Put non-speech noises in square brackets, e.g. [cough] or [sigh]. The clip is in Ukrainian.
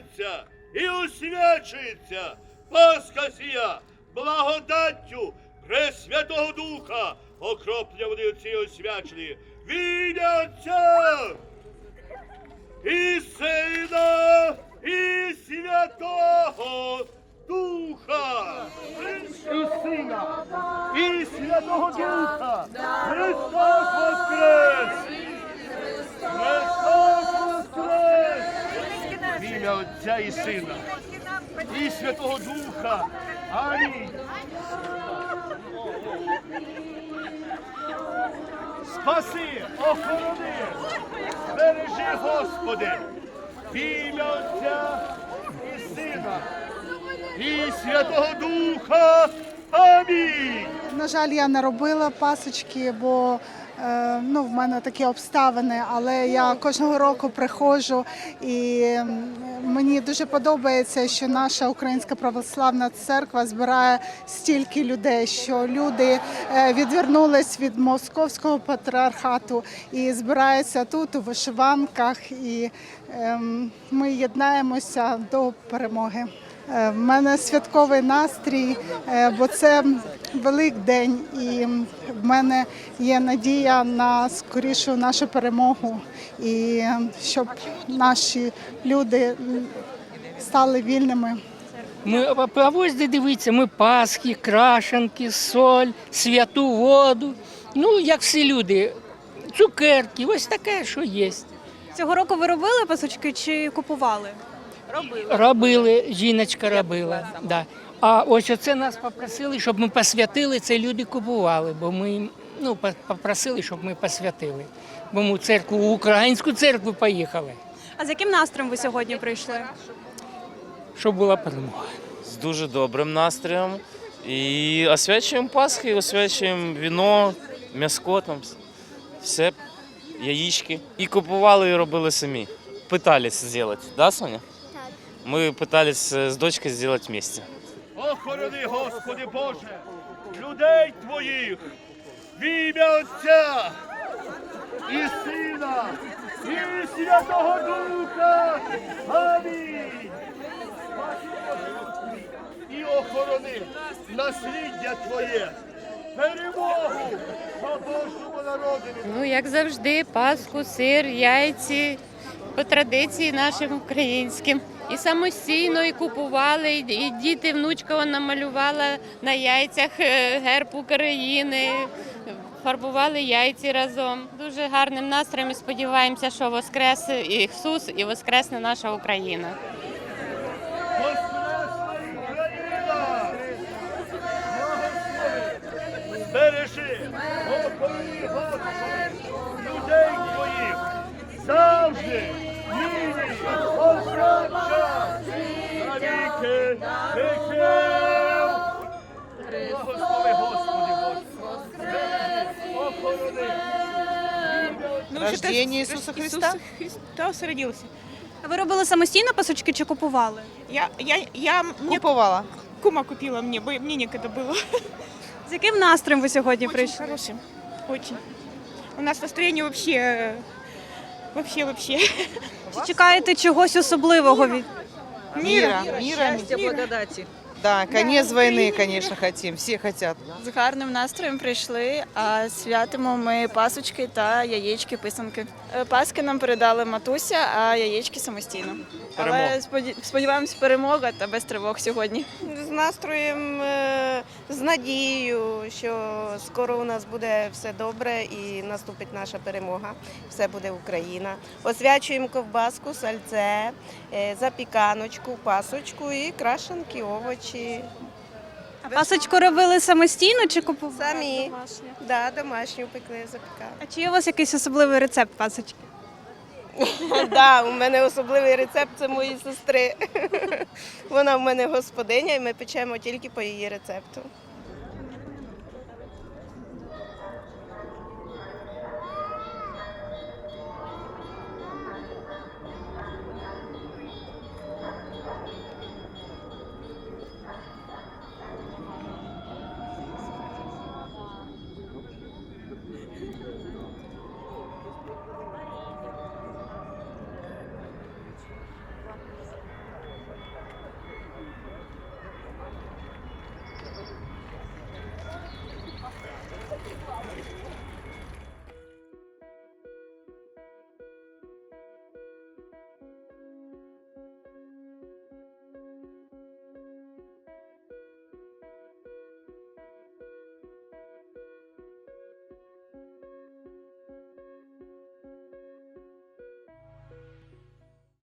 вінчається і освячується Пасха сія благодаттю Пресвятого Духа, окропля води оці освячені. В ім'я Отця і Сина, і Святого Духа. І Сина, і Святого Духа. Христос Воскрес! Христос Воскрес! В ім'я Отця і Сина, і Святого Духа. Амінь. Спаси, охорони, бережи, Господи, в ім'я Отця і Сина, і Святого Духа. Амінь. На жаль, я не робила пасочки, бо ну, в мене такі обставини, але я кожного року приходжу і мені дуже подобається, що наша Українська православна церква збирає стільки людей, що люди е, відвернулись від московського патріархату і збираються тут у вишиванках, і ем, ми єднаємося до перемоги. Е, В мене святковий настрій, е, бо це Великдень, і в мене є надія на скорішу нашу перемогу, і щоб наші люди стали вільними. Ми а де дивіться, ми пасхи, крашенки, соль, святу воду. Ну, як всі люди, цукерки, ось таке, що є. Цього року ви робили пасочки чи купували? Робили, жіночка робила. Да. А ось оце нас попросили, щоб ми посвятили, це люди купували, бо ми їм, ну, попросили, щоб ми посвятили. Бо ми в церкву, в українську церкву поїхали, А з яким настроєм ви сьогодні прийшли? щоб була перемога. з дуже добрим настроєм. І освячуємо Пасхи, освячуємо віно, м'яско там, все, яєчки. І купували і робили самі. Пытались зробити, да, Соня? Ми пытались з дочкою зробити вместе. Охорони, Господи Боже, людей Твоїх, в ім'я Отця і Сина, і Святого Духа. Амінь. І охорони насліддя Твоє, перемогу на Божому народові. Ну, як завжди, паску, сир, яйці по традиції нашим українським. І самостійно і купували, і, діти, внучка намалювала на яйцях е, герб України, фарбували яйці разом. Дуже гарним настроєм сподіваємося, що воскрес Ісус і воскресне наша Україна. Охорони. Рождение Иисуса Христа? Христос родился. А ви робили самостійно пасочки чи купували? Я, я, я мне Куповала. кума купила мне, бо мне некогда было. З яким настроєм ви сьогодні Очень прийшли? хорошим, очень. У нас настроение вообще, э, вообще, вообще. Чи чекаєте чогось особливого від? Мира, мира, благодати. Да, конец войны, конечно, хотим. Все хотят. З гарним настроєм прийшли, а святимо ми пасочки та яєчки писанки. Е, Паски нам передали матуся, а яєчки самостійно. Але споді- сподіваємось, перемога та без тривог сьогодні. з настроєм, е, з надією, що скоро у нас буде все добре і наступить наша перемога. Все буде Україна. Освячуємо ковбаску, сальце, е, запіканочку, пасочку і крашенки, овочі. А пасочку робили самостійно чи купували? Самі да, домашню пекли, запікали. А чи є у вас якийсь особливий рецепт пасочки? [laughs] Да, у мене особливий рецепт це моєї сестри. [laughs] Вона в мене господиня, і ми печемо тільки по її рецепту.